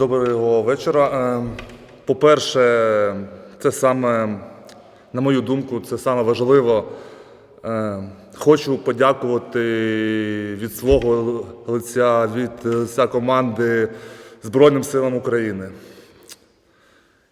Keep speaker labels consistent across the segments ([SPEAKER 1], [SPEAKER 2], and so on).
[SPEAKER 1] Доброго вечора. Е, По-перше, це саме, на мою думку, це саме важливо. Е, Хочу подякувати від свого лиця, від лиця команди Збройним силам України.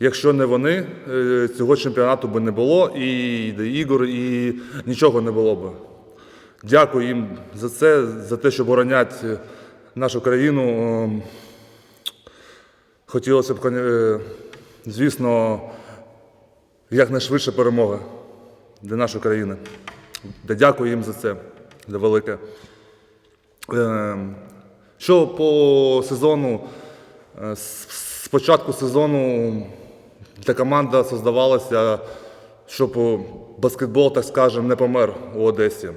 [SPEAKER 1] Якщо не вони, е, цього чемпіонату би не було, і ігор, і нічого не було би. Дякую їм за це, за те, що боронять е, нашу країну. Хотілося б, е, звісно, якнайшвидше перемоги для нашої країни. Дякую їм за це, за велике. Е, Що по сезону, е, з початку сезону для команда создавалася, щоб баскетбол, так скажемо, не помер у Одесі.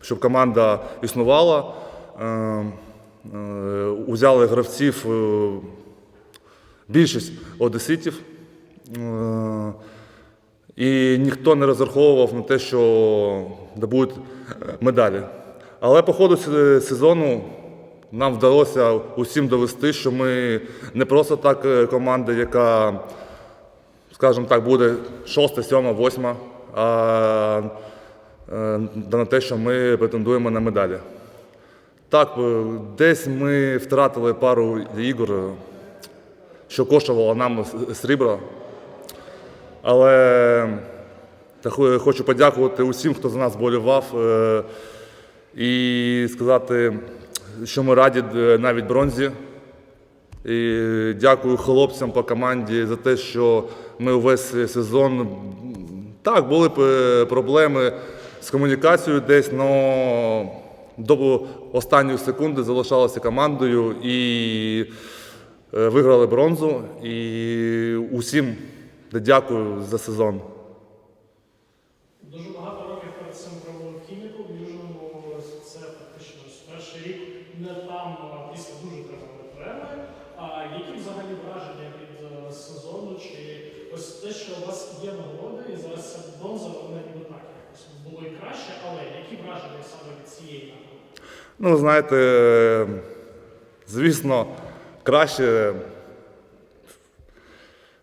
[SPEAKER 1] Щоб команда існувала, узяли гравців, більшість одеситів. Е, І ніхто не розраховував на те, що добудуть медалі. Але по ходу сезону нам вдалося усім довести, що ми не просто так е, команда, яка, скажімо так, буде шоста, сьома, восьма, а е, на те, що ми претендуємо на медалі. Так, е, десь ми втратили пару ігор, е, що коштувало нам с- срібла. Але хочу подякувати усім, хто за нас болював, е, і сказати, що ми раді е, навіть бронзі. І дякую хлопцям по команді за те, що ми увесь сезон. Так, були б, е, проблеми з комунікацією десь, але до останньої секунди залишалися командою і виграли бронзу. І усім дякую за сезон.
[SPEAKER 2] Дуже багато років перед цим проводив хіміку в Южному. Це фактично ось перший рік не там після дуже тривалої перерви. А які взагалі враження від е, сезону? Чи ось те, що у вас є нагороди, і зараз ця бронза, вона ніби так якось було і краще, але які враження саме від цієї нагороди?
[SPEAKER 1] Ну, знаєте, е, звісно, краще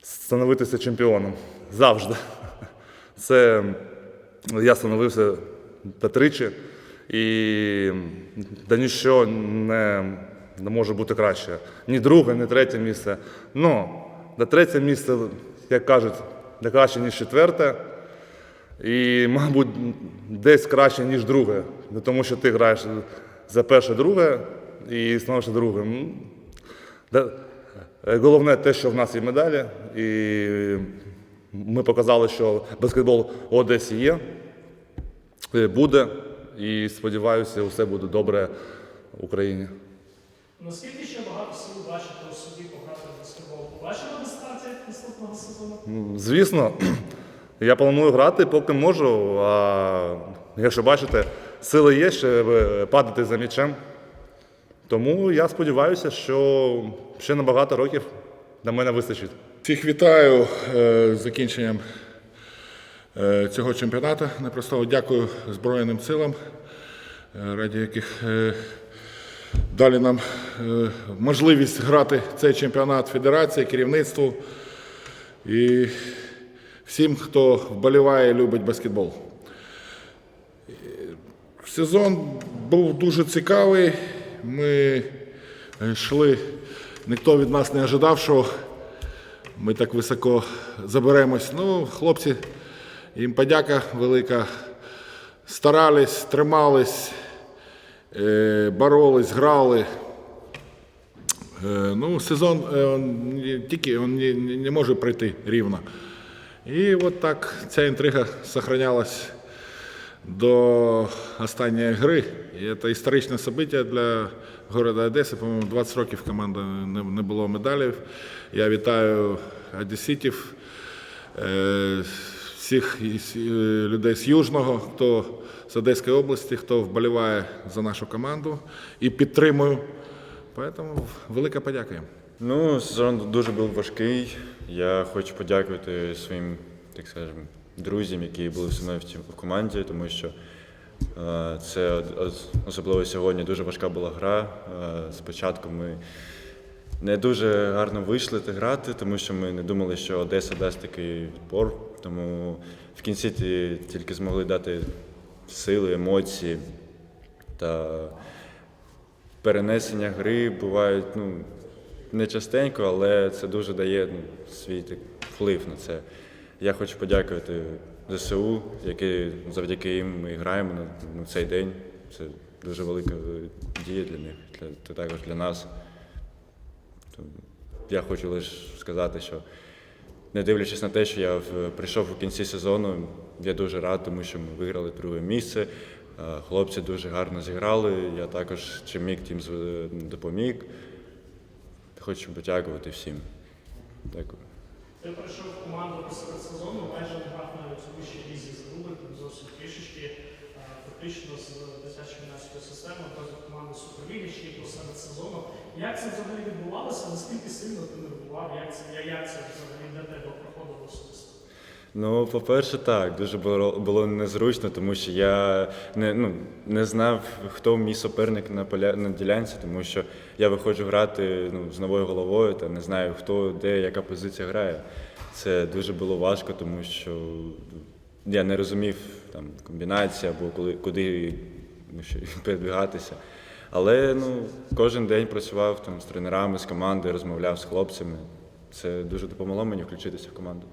[SPEAKER 1] становитися чемпіоном. Завжди. Це я становився та тричі, і да ніщо не, може бути краще. Ні друге, ні третє місце. Ну, на третє місце, як кажуть, не краще, ніж четверте. І, мабуть, десь краще, ніж друге. Тому що ти граєш за перше, друге і становишся другим. Е, Головне те, що в нас є медалі, і ми показали, що баскетбол в Одесі є, е, буде, і сподіваюся, усе буде добре в Україні.
[SPEAKER 2] Наскільки ще багато сил бачите у собі пограти в баскетбол? Побачимо на старті наступного сезону?
[SPEAKER 1] Звісно, я планую грати, поки можу. А якщо бачите, сили є ще падати за м'ячем. Тому я сподіваюся, що ще на багато років на мене вистачить.
[SPEAKER 3] Всіх вітаю е, з закінченням е, цього чемпіонату. Непростого дякую Збройним силам, е, раді яких далі нам можливість грати цей чемпіонат федерації, керівництву і всім, хто вболіває і любить баскетбол. Сезон був дуже цікавий. Ми йшли, ніхто від нас не ожидав, що ми так високо заберемось. Ну, хлопці, їм подяка велика. Старались, тримались, е, боролись, грали. Е, Ну, сезон е, он тільки он не, не- може пройти рівно. І от так ця інтрига сохранялась до останньої гри. І це історичне событие для города Одеси. По-моєму, 20 років команда не, було медалів. Я вітаю одеситів, е, всіх е, людей з Южного, хто з Одеської області, хто вболіває за нашу команду і підтримую. Тому велика подяка їм.
[SPEAKER 4] Ну, сезон дуже був важкий. Я хочу подякувати своїм, так скажемо, друзям, які були зі мною в команді, тому що е, це особливо сьогодні дуже важка була гра. Е, спочатку ми не дуже гарно вийшли грати, тому що ми не думали, що Одеса дасть такий відпор. Тому в кінці ті- тільки змогли дати сили, емоції та перенесення гри бувають ну, не частенько, але це дуже дає ну, свій так, вплив на це. Я хочу подякувати ЗСУ, які завдяки їм ми граємо на, цей день. Це дуже велика дія для них, для, та також для нас. Я хочу лише сказати, що не дивлячись на те, що я прийшов у кінці сезону, я дуже рад, тому що ми виграли друге місце. Хлопці дуже гарно зіграли. Я також чим міг тим допоміг. Хочу подякувати всім. Дякую.
[SPEAKER 2] Ти прийшов в команду посеред сезону, майже не грав навіть у вищій лізі з Груби, зовсім трішечки, фактично з дитячої юнацької системи, тобто команди Суперліги ще й посеред сезону. Як це взагалі відбувалося? Наскільки сильно ти нервував? Як це, як це взагалі для тебе проходило особисто?
[SPEAKER 4] Ну, по-перше, так, дуже було, було незручно, тому що я не, ну, не знав, хто мій суперник на, поля, на ділянці, тому що я виходжу грати ну, з новою головою та не знаю, хто де, яка позиція грає. Це дуже було важко, тому що я не розумів там, комбінації або коли, куди ну, передвигатися. Але ну, кожен день працював там, з тренерами, з командою, розмовляв з хлопцями. Це дуже допомогло мені включитися в команду.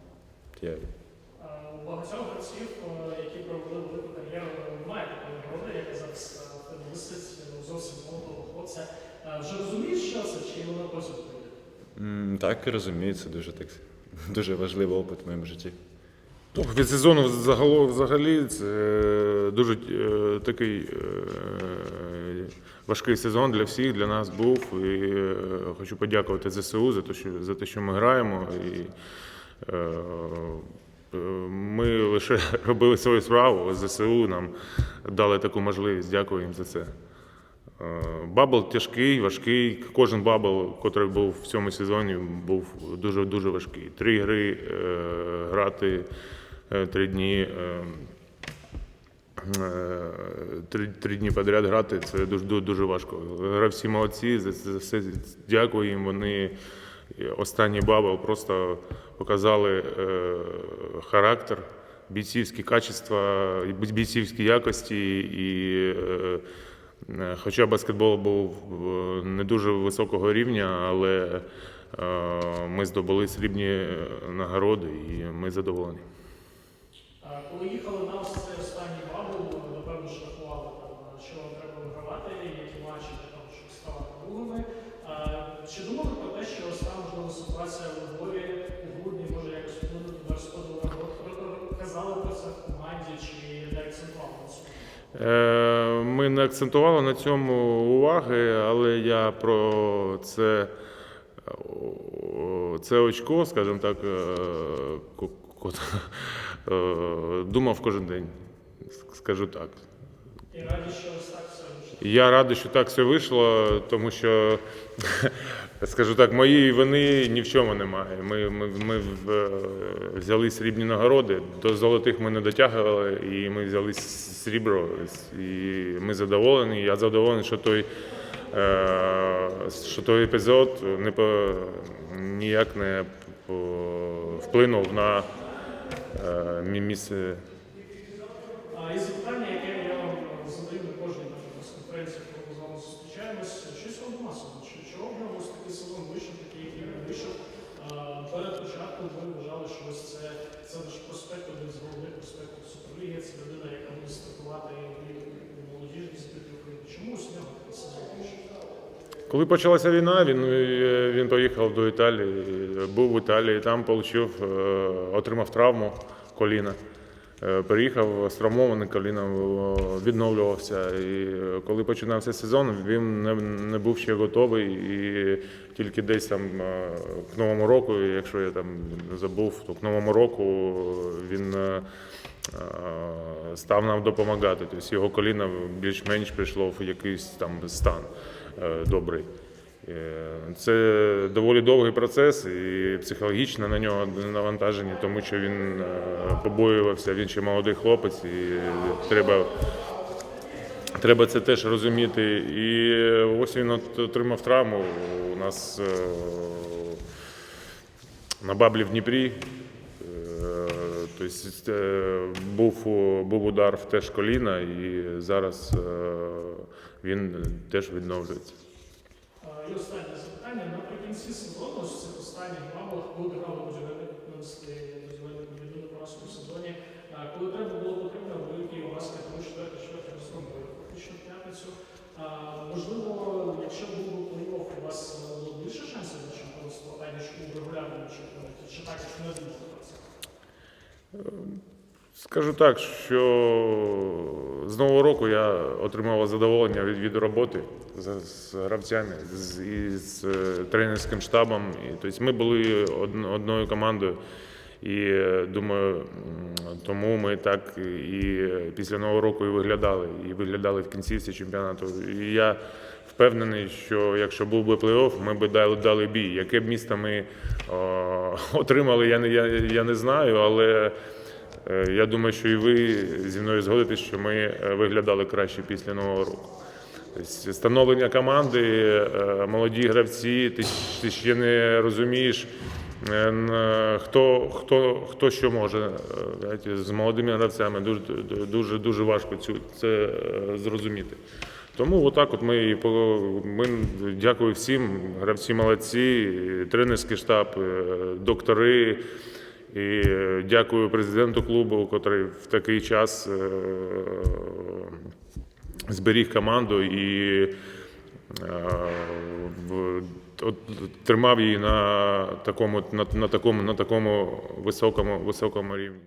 [SPEAKER 2] У багатьох гравців, е, які провели велику кар'єру, немає такої нагороди, яка зараз е, висить ну, зовсім молодого хлопця. Е, Вже розумієш, що це, чи воно потім прийде?
[SPEAKER 4] Так, розумію, це дуже так дуже важливий опит в моєму житті.
[SPEAKER 5] Від сезону взагалі це дуже е, такий е, важкий сезон для всіх, для нас був. І е, хочу подякувати ЗСУ за те, що, ми граємо. І, е, е, ми лише робили свою справу, ЗСУ нам дали таку можливість. Дякую їм за це. Е, Бабл тяжкий, важкий. Кожен бабл, який був в цьому сезоні, був дуже дуже важкий. Три гри е, грати е, три дні. е, е, Три, три дні підряд грати це дуже, дуже важко. Гравці молодці, за, за все дякую їм. Вони останній бабл просто показали е, характер, бійцівські качества, бійцівські якості і. Е, Е, Хоча баскетбол був не дуже високого рівня, але ми здобули срібні нагороди і ми задоволені.
[SPEAKER 2] Коли їхали на
[SPEAKER 5] Ми не акцентували на цьому уваги, але я про це, це очко, скажімо так, е, е, думав кожен день, скажу так.
[SPEAKER 2] І раді, що так все вийшло.
[SPEAKER 5] Я радий, що так все вийшло, тому що, скажу так, моєї вини ні в чому немає. Ми, ми, ми взяли срібні нагороди, до золотих ми не дотягували, і ми взяли срібро. І ми задоволені. Я задоволений, що той, е, що той епізод не по, ніяк не вплинув на е, місце.
[SPEAKER 2] А, І запитання, яке я вам е, задаю на кожній прес-конференції, коли ми з вами зустрічаємось, щось вам масово. Чи чого в нього ось такий сезон вийшов, такий, який він вийшов? А, Перед початком ви вважали, що ось це, це наш проспект, один з головних проспектів Суперліги, це людина, яка буде стартувати і в молодіжній збірні України. Чому ось в нього такий сезон вийшов?
[SPEAKER 5] Коли почалася війна, він, е, він поїхав до Італії, був в Італії, там получив, е, отримав травму коліна. Е, Переїхав з травмованим коліном, відновлювався. І коли починався сезон, він не, не був ще готовий. І тільки десь там к Новому року, якщо я там забув, то к Новому року він став нам допомагати. Тобто його коліно більш-менш прийшло в якийсь там стан е, добрий. Е, Це доволі довгий процес і психологічно на нього навантаження, тому що він е, побоювався, він ще молодий хлопець, і треба, Треба це теж розуміти. І ось він отримав травму. У нас на баблі в Дніпрі. Тобто е, був, був удар в теж коліна, і зараз е, він теж відновлюється.
[SPEAKER 2] І останнє запитання. Наприкінці сезону, з цих останніх баблах, буде грали будівельник нанесли будівельник єдину поразку в сезоні, а, коли треба було потрібно, ви Київбаскет ви четверта, четверта розгромили фактично в п'ятницю. А, Можливо, якщо б був плей-офф, у вас е, було б більше шансів на чемпіонство, аніж у регулярному чемпіонаті, чи так як не думали про це?
[SPEAKER 5] Скажу так, що з нового року я отримав задоволення від, від роботи з, з гравцями з, і з е, тренерським штабом. І, тобто ми були од- одною командою. І е, думаю, тому ми так і після нового року і виглядали, і виглядали в кінцівці чемпіонату. І я впевнений, що якщо був би плей-офф, ми б дали, дали бій. Яке б місто ми о, отримали, я не, я, я не знаю, але Е, Я думаю, що і ви зі мною згодитесь, що ми е, виглядали краще після нового року. Тобто становлення команди, е, молоді гравці, ти, ти ще не розумієш, е, хто, хто, хто що може. Е, З молодими гравцями дуже, дуже, дуже важко цю, це е, зрозуміти. Тому отак от ми, ми дякую всім, гравці молодці, тренерський штаб, е, доктори. І е, дякую президенту клубу, який в такий час е, зберіг команду і е, тримав її на такому, на, на такому, на такому високому, високому рівні.